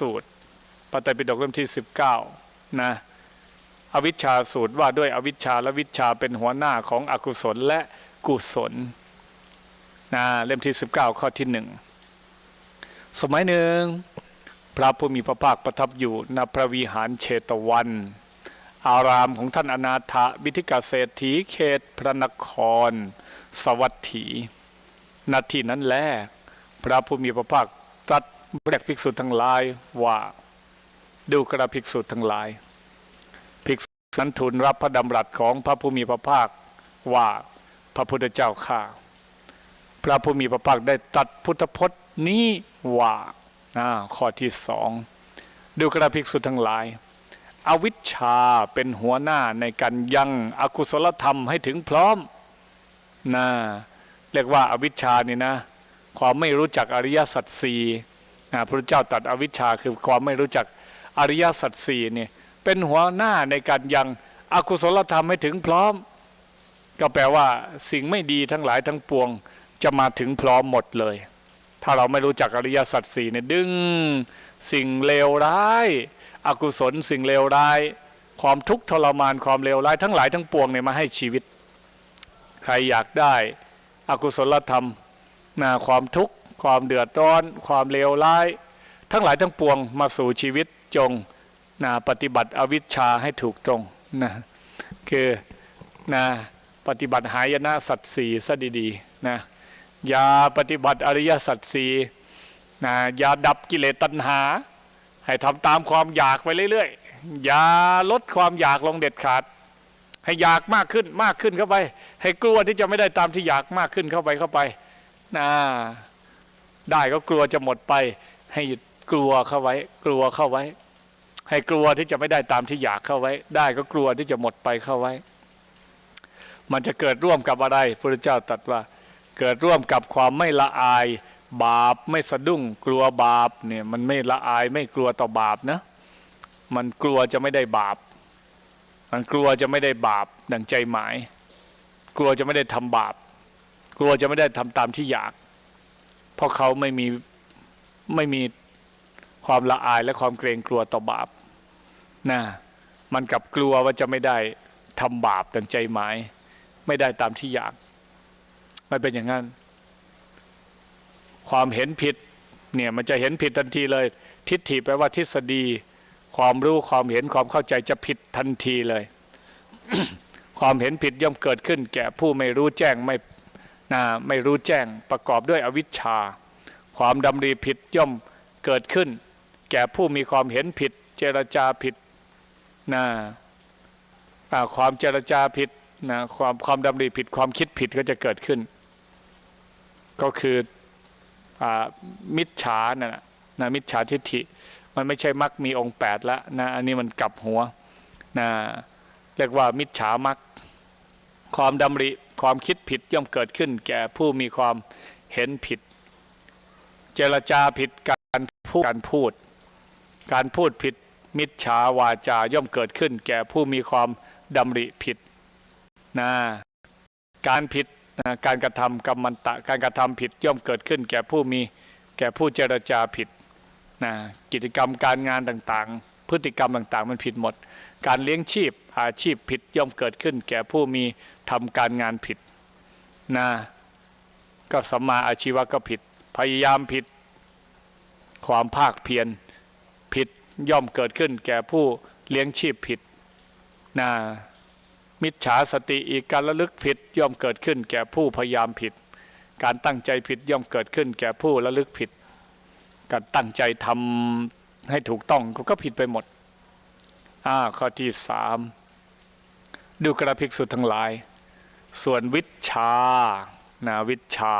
สูตรปาไตปิฎกเล่มที่ 19นะอวิชชาสูตรว่าด้วยอวิชชาและวิชชาเป็นหัวหน้าของอกุศลและกุศลนะเล่มที่ 19 ข้อที่หนึ่งสมัยหนึ่ง พระผู้มีพระภาคประทับอยู่ณพระวิหารเชตวัน อารามของท่านอนาถบิทิกาเศรษฐีเขตพระนคร สวัสถี นาทีนั้นแลพระผู้มีพระภาคตรัส เรียกภิกษุทั้งหลายว่าดูกระภิกษุทั้งหลาย ภิกษุนั้นทูลรับพระดำรัสของพระผู้มีพระภาคว่าพระพุทธเจ้าข้าพระผู้มีพระภาคได้ตัดพุทธพจน์นี้ว่าอ่าข้อที่สองดูกระภิกษุทั้งหลาย อวิชชาเป็นหัวหน้าในการยังอกุศลธรรมให้ถึงพร้อมนะเรียกว่าอาวิชชานี่นะ ความไม่รู้จักอริยสัจสี่ นะพระเจ้าตัดอวิชชาคือความไม่รู้จักอริยสัจสี่เนี่ยเป็นหัวหน้าในการยังอกุศลธรรมให้ถึงพร้อม ก็แปลว่าสิ่งไม่ดีทั้งหลายทั้งปวง จะมาถึงพร้อมหมดเลย ถ้าเราไม่รู้จักอริยสัจสี่เนี่ยดึงสิ่งเลวร้าย อกุศลสิ่งเลวร้าย ความทุกข์ทรมานความเลวร้ายทั้งหลายทั้งปวงเนี่ยมาให้ชีวิต ใครอยากได้ อกุศลธรรมนะความทุกข์ ความเดือดร้อน ความเลวร้าย ทั้งหลายทั้งปวงมาสู่ชีวิตจงนะปฏิบัติอวิชชาให้ถูกตรงนะคือนะปฏิบัติหายนะสัตสีซะดีๆนะอย่าปฏิบัติอริยสัจสีนะอย่าดับกิเลสตัณหา ให้ทำตามความอยากไปเรื่อยๆ อย่าลดความอยากลงเด็ดขาด ให้อยากมากขึ้นมากขึ้นเข้าไป ให้กลัวที่จะไม่ได้ตามที่อยากมากขึ้นเข้าไปเข้าไปนะ ได้ก็กลัวจะหมดไป ให้หยุดกลัวเข้าไว้ กลัวเข้าไว้ ให้กลัวที่จะไม่ได้ตามที่อยากเข้าไว้ ได้ก็กลัวที่จะหมดไปเข้าไว้ มันจะเกิดร่วมกับอะไรพระเจ้าตรัสว่า เกิดร่วมกับความไม่ละอาย บาปไม่สะดุ้ง กลัวบาปเนี่ยมันไม่ละอายไม่กลัวต่อบาปนะ มันกลัวจะไม่ได้บาป มันกลัวจะไม่ได้บาปดังใจหมาย กลัวจะไม่ได้ทำบาป กลัวจะไม่ได้ทำตามที่อยาก เพราะเขาไม่มีไม่มีความละอายและความเกรงกลัวต่อบาปนะมันกลับกลัวว่าจะไม่ได้ทำบาปดังใจหมาย ไม่ได้ตามที่อยาก มันเป็นอย่างนั้น ความเห็นผิดเนี่ยมันจะเห็นผิดทันทีเลย ทิฏฐิแปลว่าทฤษฎี ความรู้ความเห็นความเข้าใจจะผิดทันทีเลย ความเห็นผิดย่อมเกิดขึ้น แก่ผู้ไม่รู้แจ้งไม่ นะไม่รู้แจ้งประกอบด้วยอวิชชา ความดำริผิดย่อมเกิดขึ้น แก่ผู้มีความเห็นผิด เจรจาผิดนะความเจรจาผิดนะความความดำริผิดความคิดผิดก็จะเกิดขึ้น ก็คืออมิจฉานะนะมิจฉาทิฏฐิ มันไม่ใช่มักมีองค์8แล้วนะอันนี้มันกลับหัวนะเรียกว่ามิจฉามักความดำริ ความคิดผิดย่อมเกิดขึ้น แก่ผู้มีความเห็นผิด เจรจาผิดการพูดการพูด การพูดผิดมิจฉาวาจาย่อมเกิดขึ้น แก่ผู้มีความดำริผิดนะการผิดนะการกระทำกรรมันตะ การกระทำผิดย่อมเกิดขึ้น แก่ผู้มีแก่ผู้เจรจาผิดนะกิจกรรมการงานต่างๆ พฤติกรรมต่างๆ มันผิดหมด การเลี้ยงชีพ อาชีพผิดย่อมเกิดขึ้น แก่ผู้มีทำการงานผิดนะก็สัมมาอาชีวะก็ผิด พยายามผิด ความภาคเพียรผิดย่อมเกิดขึ้น แก่ผู้เลี้ยงชีพผิดนะมิจฉาสติอีกการระลึกผิดย่อมเกิดขึ้น แก่ผู้พยายามผิด การตั้งใจผิดย่อมเกิดขึ้น แก่ผู้ระลึกผิด การตั้งใจทำให้ถูกต้องก็ผิดไปหมดอ่าข้อที่สาม ดูกระภิกษุทั้งหลาย ส่วนวิชานะวิชา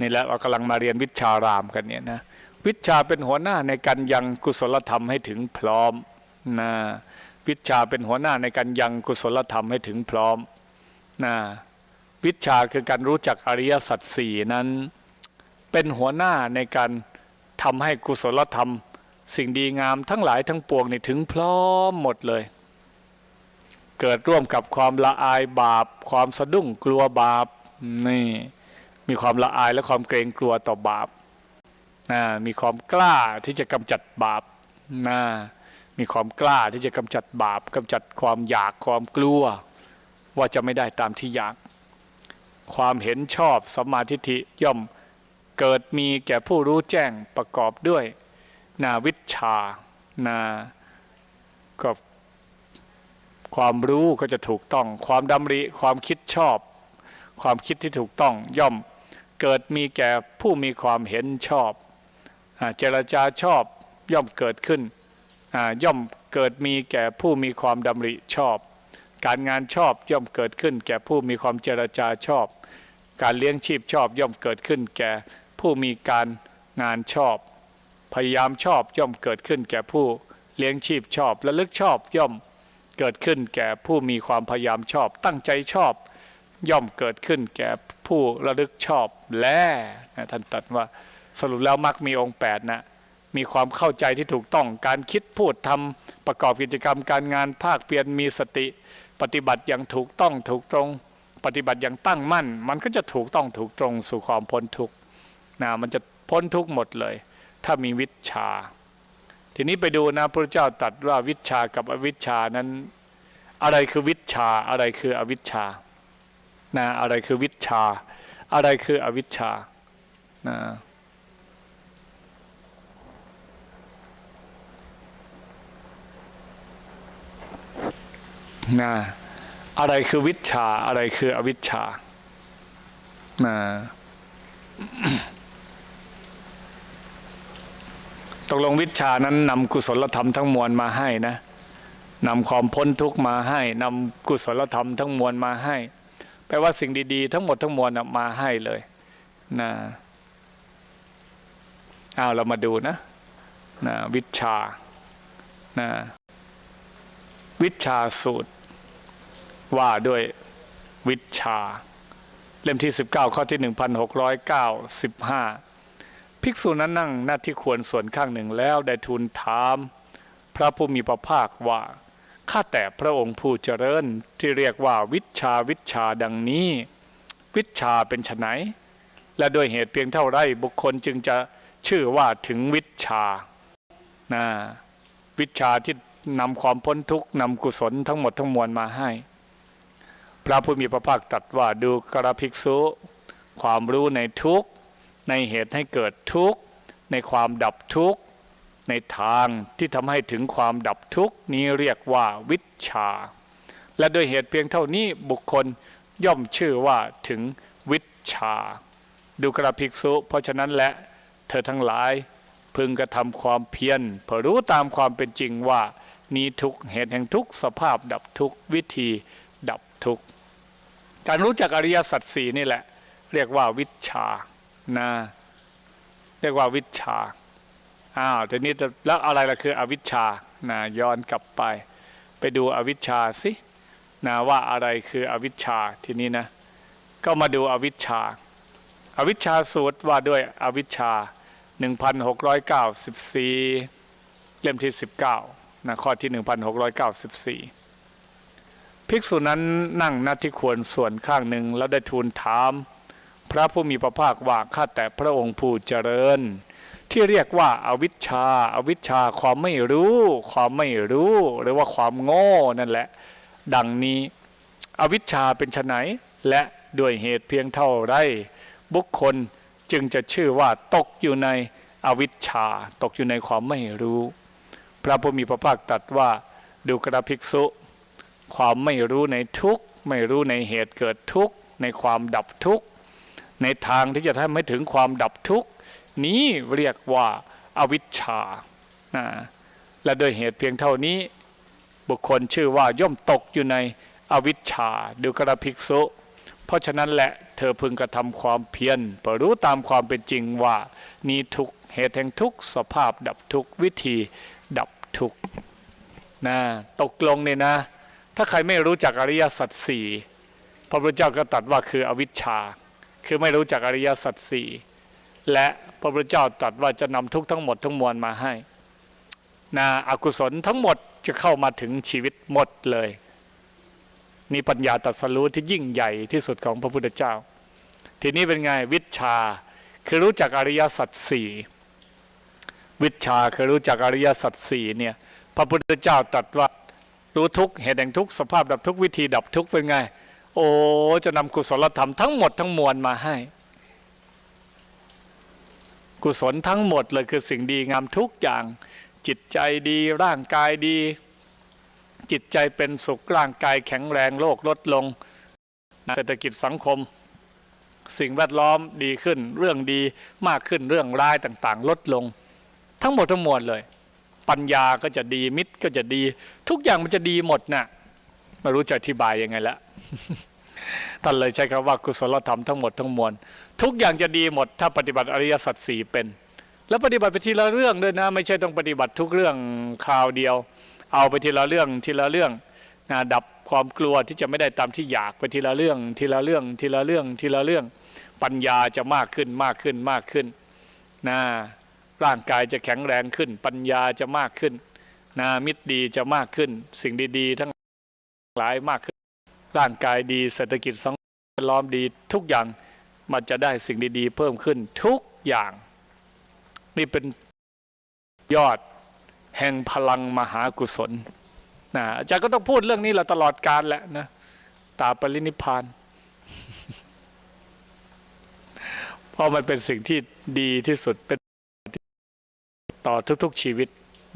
นี่แหละเรากำลังมาเรียนวิชารามกันเนี่ยนะวิชาเป็นหัวหน้าในการยังกุศลธรรมให้ถึงพร้อมนะวิชาเป็นหัวหน้าในการยังกุศลธรรมให้ถึงพร้อมนะวิชาคือการรู้จักอริยสัจสี่นั้น เป็นหัวหน้าในการทำให้กุศลธรรม สิ่งดีงามทั้งหลายทั้งปวงนี่ถึงพร้อมหมดเลย เกิดร่วมกับความละอายบาป ความสะดุ้งกลัวบาปนี่มีความละอายและความเกรงกลัวต่อบาปนะมีความกล้าที่จะกำจัดบาปนะมีความกล้าที่จะกำจัดบาปกำจัดความอยากความกลัว ว่าจะไม่ได้ตามที่อยาก ความเห็นชอบสัมมาทิฏฐิย่อมเกิดมีแก่ผู้รู้แจ้งประกอบด้วยนาวิชชานาก็ ความรู้ก็จะถูกต้อง ความดำริความคิดชอบ ความคิดที่ถูกต้องย่อมเกิดมีแก่ผู้มีความเห็นชอบอเจรจาชอบย่อมเกิดขึ้นย่อมเกิดมีแก่ผู้มีความดำริชอบ การงานชอบย่อมเกิดขึ้น แก่ผู้มีความเจรจาชอบ การเลี้ยงชีพชอบย่อมเกิดขึ้น แก่ผู้มีการงานชอบ พยายามชอบย่อมเกิดขึ้น แก่ผู้เลี้ยงชีพชอบและลึกชอบย่อม เกิดขึ้นแก่ผู้มีความพยายามชอบ ตั้งใจชอบ ย่อมเกิดขึ้นแก่ผู้ระลึกชอบและนะท่านตัดว่าสรุปแล้วมักมีองค์8นะมีความเข้าใจที่ถูกต้องการคิดพูดทำประกอบกิจกรรมการงานภาคเพียรมีสติ ปฏิบัติอย่างถูกต้องถูกตรง ปฏิบัติอย่างตั้งมั่น มันก็จะถูกต้องถูกตรงสู่ความพ้นทุกข์นะมันจะพ้นทุกข์หมดเลย ถ้ามีวิชา ทีนี้ไปดูนะพระเจ้าตรัสว่าวิชากับอวิชชานั้น อะไรคือวิชาอะไรคืออวิชชานะอะไรคือวิชา อะไรคืออวิชชานะนะอะไรคือวิชาอะไรคืออวิชชานะ ตกลงวิชานั้นนำกุศลธรรมทั้งมวลมาให้นะนำความพ้นทุกข์มาให้นำกุศลธรรมทั้งมวลมาให้แปลว่าสิ่งดีๆ ทั้งหมดทั้งมวลมาให้เลยนะเอาเรามาดูนะนะวิชานะวิชาสูตร ว่าด้วยวิชา เล่มที่ 19 ข้อที่ 1695 ภิกษุนั้นนั่งหน้าที่ควรส่วนข้างหนึ่งแล้วได้ทูลถาม พระผู้มีพระภาคว่าข้าแต่พระองค์ผู้เจริญที่เรียกว่าวิชาวิชาดังนี้ วิชาเป็นไนและโดยเหตุเพียงเท่าไรบุคคลจึงจะชื่อว่าถึงวิชานะวิชาที่นำความพ้นทุกข์นำกุศลทั้งหมดทั้งมวลมาให้ พระผู้มีพระภาคตรัสว่าดูกระภิกษุ ความรู้ในทุกข์ ในเหตุให้เกิดทุกข์ ในความดับทุกข์ ในทางที่ทำให้ถึงความดับทุกข์นี้เรียกว่าวิชา และโดยเหตุเพียงเท่านี้บุคคลย่อมชื่อว่าถึงวิชา ดูกระภิกษุ เพราะฉะนั้นและเธอทั้งหลายพึงกระทำความเพียรเพื่อรู้ตามความเป็นจริงว่า นี้ทุกเหตุแห่งทุกสภาพดับทุกวิธีดับทุกการรู้จักอริยสัจสี่นี่แหละ เรียกว่าวิชา นะเรียกว่าวิชาอ้าวทีนี้แล้วอะไรล่ะคืออวิชชานะย้อนกลับไป ไปดูอวิชชาสินะว่าอะไรคืออวิชชาทีนี้นะ ก็มาดูอวิชชา อวิชชาสูตรว่าด้วยอวิชชา 1694 เล่มที่ 19นะข้อที่ 1694 ภิกษุนั้นนั่งณที่ควรส่วนข้างหนึ่งแล้วได้ทูลถาม พระผู้มีพระภาคว่าข้าแต่พระองค์ผู้เจริญ ที่เรียกว่าอาวิชชาอาวิชชาความไม่รู้ ความไม่รู้ หรือว่าความโง่นั่นแหละ ดังนี้อวิชชาเป็นไฉนและด้วยเหตุเพียงเท่าไรบุคคลจึงจะชื่อว่าตกอยู่ในอวิชชา ตกอยู่ในความไม่รู้ พระผู้มีพระภาคตรัสว่าดูกระภิกษุ ความไม่รู้ในทุกข์ไม่รู้ในเหตุเกิดทุกข์ในความดับทุกข์ ในทางที่จะทำให้ถึงความดับทุกข์นี้เรียกว่าอาวิชชานะและโดยเหตุเพียงเท่านี้ บุคคลชื่อว่าย่อมตกอยู่ในอวิชชาดูกระภิกษุ เพราะฉะนั้นแหละเธอพึงกระทำความเพียรเพรู้ตามความเป็นจริงว่านี้ทุกเหตุแห่งทุกสภาพดับทุกวิธีดับทุกนะตกลงเนี่ยนะ ถ้าใครไม่รู้จักอริยสัจสี่พระพุทธเจ้าก็ตรัสว่าคืออวิชชา คือไม่รู้จักอริยสัจสี่และพระพุทธเจ้าตรัสว่าจะนำทุกทั้งหมดทั้งมวลมาให้นะอกุศลทั้งหมดจะเข้ามาถึงชีวิตหมดเลยนี่ปัญญาตรัสรู้ที่ยิ่งใหญ่ที่สุดของพระพุทธเจ้า ทีนี้เป็นไงวิชาคือรู้จักอริยสัจสี่วิชาคือรู้จักอริยสัจสี่เนี่ยพระพุทธเจ้าตรัสว่ารู้ทุกเหตุแห่งทุกสภาพดับทุกวิธีดับทุกเป็นไง โอ้จะนำกุศลธรรมทั้งหมดทั้งมวลมาให้ กุศลทั้งหมดเลยคือสิ่งดีงามทุกอย่าง จิตใจดีร่างกายดี จิตใจเป็นสุขร่างกายแข็งแรงโรคลดลง เศรษฐกิจสังคม สิ่งแวดล้อมดีขึ้น เรื่องดีมากขึ้นเรื่องร้ายต่างๆ ลดลง ทั้งหมดทั้งมวลเลย ปัญญาก็จะดีมิตรก็จะดี ทุกอย่างมันจะดีหมดนะ่ะ ไม่รู้จะอธิบายยังไงละท่านเลยใช้คำว่ากุศลธรรมทั้งหมดทั้งมวลทุกอย่างจะดีหมดถ้าปฏิบัติอริยสัจสี่เป็น แล้วปฏิบัติไปทีละเรื่องด้วยนะ ไม่ใช่ต้องปฏิบัติทุกเรื่องคราวเดียว เอาไปทีละเรื่องทีละเรื่องนะดับความกลัวที่จะไม่ได้ตามที่อยากไปทีละเรื่อง ทีละเรื่องทีละเรื่องทีละเรื่อง ปัญญาจะมากขึ้นมากขึ้นมากขึ้นนะร่างกายจะแข็งแรงขึ้น ปัญญาจะมากขึ้นนะมิตรดีจะมากขึ้น สิ่งดีๆทั้ง หลายมากขึ้น ร่างกายดีเศรษฐกิจสังคมล้อมดีทุกอย่างมันจะได้สิ่งดีๆ เพิ่มขึ้นทุกอย่าง นี่เป็นยอดแห่งพลังมหากุศลนะอาจารย์ก็ต้องพูดเรื่องนี้แหละตลอดการแหละนะตาปรินิพานเพราะมันเป็นสิ่งที่ดีที่สุดเป็นต่อทุกๆชีวิต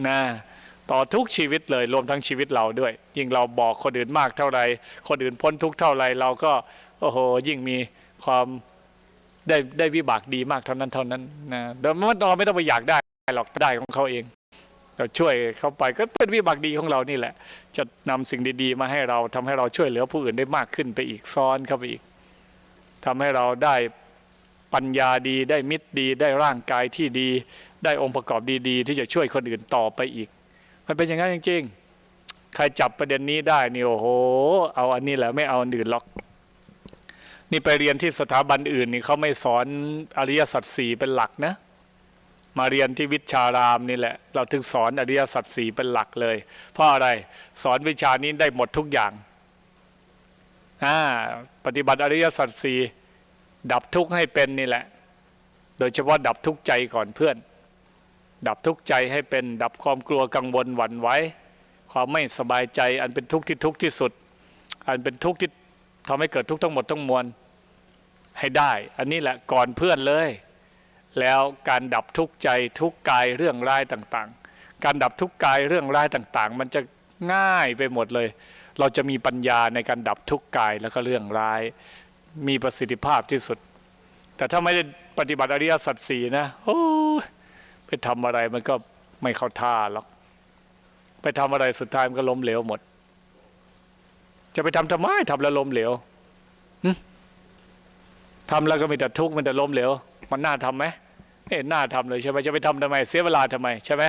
นะ ต่อทุกชีวิตเลยรวมทั้งชีวิตเราด้วย ยิ่งเราบอกคนอื่นมากเท่าไรคนอื่นพ้นทุกเท่าไรเราก็โอ้โหยิ่งมีความได้ได้วิบากดีมากเท่านั้นเท่านั้นนะแต่เราไม่ต้องไปอยากได้หรอกได้ของเขาเองเราช่วยเขาไปก็เป็นวิบากดีของเรานี่แหละ จะนำสิ่งดีๆ มาให้เราทำให้เราช่วยเหลือผู้อื่นได้มากขึ้นไปอีกซ้อนเข้าไปอีกทำให้เราได้ปัญญาดีได้มิตรดี ได้ร่างกายที่ดี ได้องค์ประกอบดีๆ ที่จะช่วยคนอื่นต่อไปอีก มันเป็นอย่างนั้นจริงๆ ใครจับประเด็นนี้ได้นี่โอ้โห เอาอันนี้แหละไม่เอาอันอื่นหรอก นี่ไปเรียนที่สถาบันอื่นนี่เขาไม่สอนอริยสัจสี่เป็นหลักนะ มาเรียนที่วิชารามนี่แหละ เราถึงสอนอริยสัจสี่เป็นหลักเลย เพราะอะไรสอนวิชานี้ได้หมดทุกอย่างอ่าปฏิบัติอริยสัจสี่ดับทุกข์ให้เป็นนี่แหละ โดยเฉพาะดับทุกข์ใจก่อนเพื่อน ดับทุกข์ใจให้เป็นดับความกลัวกังวลหวั่นไหวความไม่สบายใจ อันเป็นทุกข์ที่ทุกข์ที่สุด อันเป็นทุกข์ที่ทำให้เกิดทุกข์ทั้งหมดทั้งมวลให้ได้ อันนี้แหละก่อนเพื่อนเลย แล้วการดับทุกข์ใจทุกกายเรื่องร้ายต่างๆ การดับทุกกายเรื่องร้ายต่างๆ มันจะง่ายไปหมดเลย เราจะมีปัญญาในการดับทุกกายแล้วก็เรื่องร้าย มีประสิทธิภาพที่สุด แต่ถ้าไม่ได้ปฏิบัติอริยสัจสี่นะโอ้ ไปทำอะไรมันก็ไม่เข้าท่าหรอกไปทำอะไรสุดท้ายมันก็ล้มเหลวหมด จะไปทำทำไมทำแล้วล้มเหลวทำแล้วก็มีแต่ทุกข์มันแต่ล้มเหลว มันน่าทำไหมเอ๊ะน่าทำเลยใช่ไหมจะไปทำทำไม เสียเวลาทำไมใช่ไหม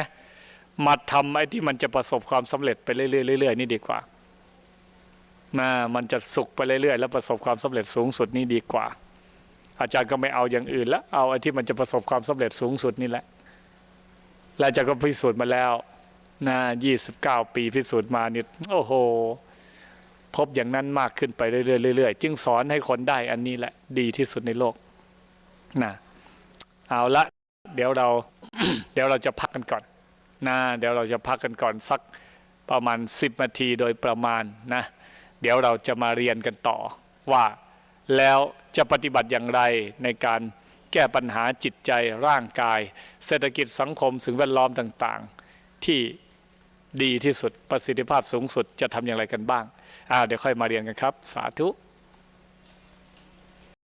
มาทำไอ้ที่มันจะประสบความสำเร็จไปเรื่อยๆเรื่อยๆนี่ดีกว่านะมันจะสุขไปเรื่อยๆแล้วประสบความสำเร็จสูงสุดนี่ดีกว่า อาจารย์ก็ไม่เอาอย่างอื่นแล้วเอาไอ้ที่มันจะประสบความสำเร็จสูงสุดนี่แหละ แล้วอาจารย์ก็พิสูจน์มาแล้วนะยี่สิบเก้าปีพิสูจน์มานี่โอ้โห พบอย่างนั้นมากขึ้นไปเรื่อยๆเรื่อยๆ จึงสอนให้คนได้อันนี้แหละดีที่สุดในโลกนะเอาละ เดี๋ยวเรา เดี๋ยวเราจะพักกันก่อนนะเดี๋ยวเราจะพักกันก่อนสักประมาณ10นาทีโดยประมาณนะ เดี๋ยวเราจะมาเรียนกันต่อว่าแล้วจะปฏิบัติอย่างไรในการ แก้ปัญหาจิตใจร่างกาย เศรษฐกิจสังคมสิ่งแวดล้อมต่างๆ ที่ดีที่สุดประสิทธิภาพสูงสุดจะทำอย่างไรกันบ้างอ่าเดี๋ยวค่อยมาเรียนกันครับ สาธุ